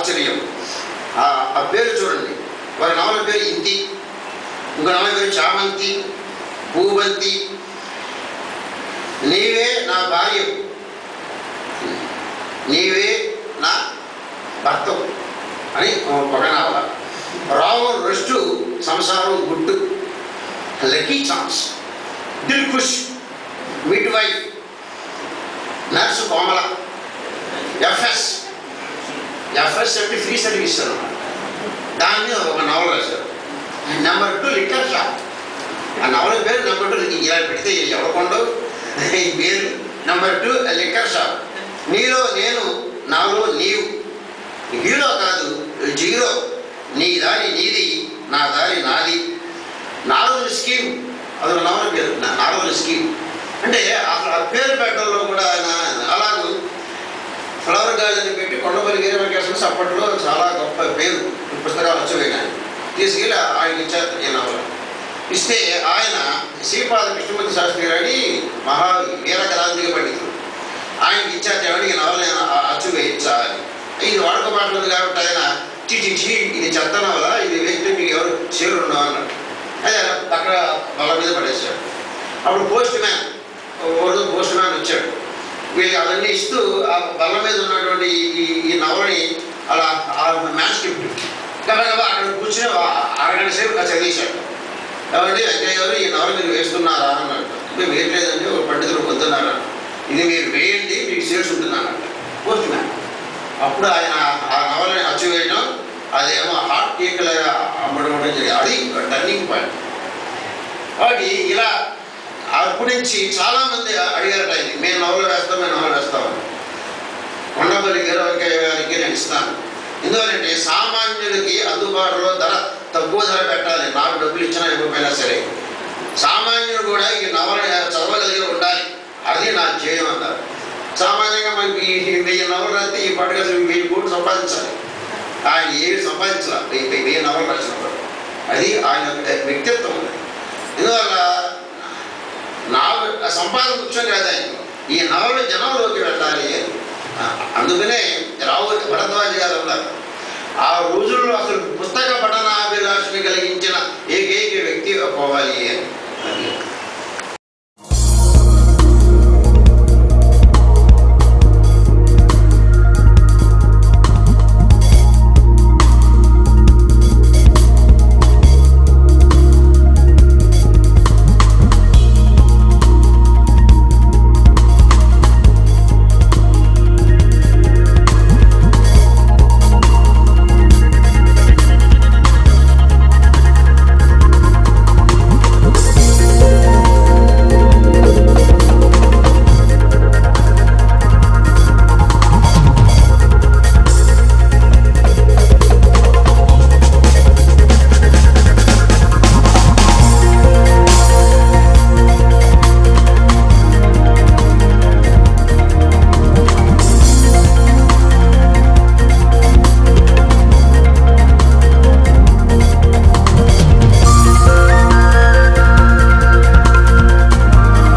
ఆశ్చర్యం. ఆ పేరు చూడండి. వారి నవల పేరు ఇంతి. ఇంకో నవల పేరు చామంతి భూవంతి నీవే నా భార్య. నీవే నా భర్తం. అని ఒక నవల రావు రెస్టు సంసారం గుట్టు. Lucky chance. Dil ఖుష్. Midwife nurse Komala. FS. FS అంటే ఫ్రీ సర్వీస్ అన్నమాట దాన్ని ఒక నవల రాశారు నెంబర్ టూ లిటర్ షాప్ ఆ నవల పేరు నెంబర్ టూ ఇలా పెడితే ఎవడకొండవు ఈ పేరు నెంబర్ టూ లిక్కర్ షాప్ నీలో నేను నాలో నీవు హీరో కాదు జీరో నీ దారి నీది నా దారి నాది. నాలుగు స్కీమ్ అది ఒక నవల పేరు. నాలుగు స్కీమ్ అంటే అసలు ఆ పేరు పెట్టడంలో కూడా ఆయన అలాగూ ఫ్లవర్ గార్డెన్ పెట్టి కొండపల్లి గిరి అప్పట్లో చాలా గొప్ప పేరు ఈ పుస్తకాలు వచ్చేవి తీసుకెళ్ళి ఆయన ఇచ్చారు ఈ నవల. ఇస్తే ఆయన శ్రీపాద కృష్ణమూర్తి శాస్త్రి గారి మహా వీర గ్రాంధిక పండితుడు. ఆయనకి ఇచ్చారు కాబట్టి ఈ నవల నేను అ- అచ్చు వేయించా అని ఇది వాడుకబాటు కాబట్టి ఆయన చి చి చి ఇది చెత్త నవల ఇది వేస్తే మీకు ఎవరు చీరు ఉండవు అన్నాడు. అదే అక్కడ బల మీద పడేశాడు. అప్పుడు పోస్ట్ మ్యాన్ రోజు పోస్ట్ మ్యాన్ వచ్చాడు. వీళ్ళకి అవన్నీ ఇస్తూ ఆ బల్ల మీద ఉన్నటువంటి అలా ఆ మ్యాన్ స్క్రిప్ట్ గబగబా అక్కడ కూర్చుని అరగంట సేపు అలా చదివేశాడు. కాబట్టి అజయ్ గారు ఈ నవల మీరు వేస్తున్నారా అన్నాడు. మేము వేయట్లేదండి ఒక పండితులు పొందున్నారా ఇది మీరు వేయండి మీకు సేల్స్ ఉంటుందన్నట్టు పోస్ట్ మ్యాన్. అప్పుడు ఆయన ఆ నవలని అచ్చు వేయడం అదేమో హాట్ కేక్లాగా అమ్మడం జరిగింది. అది టర్నింగ్ పాయింట్ కాబట్టి ఇలా అప్పటి నుంచి చాలా మంది అడిగారట ఇది మేము నవలు వేస్తాం మేము నవలు వేస్తామని కొండపల్లి గారు నేను ఇస్తాను ఎందుకంటే సామాన్యుడికి అందుబాటులో ధర తక్కువ ధర పెట్టాలి. నాకు డబ్బులు ఇచ్చినా ఇవ్వకపోయినా సరే. సామాన్యుడు కూడా ఈ నవల చదవగలిగి ఉండాలి. అది నా ధ్యేయం అన్నారు సామాన్యంగా మనకి వెయ్యి నవలు రాస్తే ఈ పండుగ వెయ్యి కోట్లు సంపాదించాలి. ఆయన ఏమి సంపాదించాలి? వెయ్యి వెయ్యి- నవలు రాసినప్పుడు. అది ఆయన వ్యక్తిత్వం వ్యక్తిత్వం ఎందువల్ల? నా సంపాదన ముఖ్యం కాదు ఆయన. ఈ నవలు జనంలోకి వెళ్ళాలి అని. అందుకనే రావు భరద్వాజ గారు అన్నారు. ఆ రోజుల్లో అసలు పుస్తక పఠనాభిలాషని కలిగించిన ఏకైక వ్యక్తి పోవాలి అని.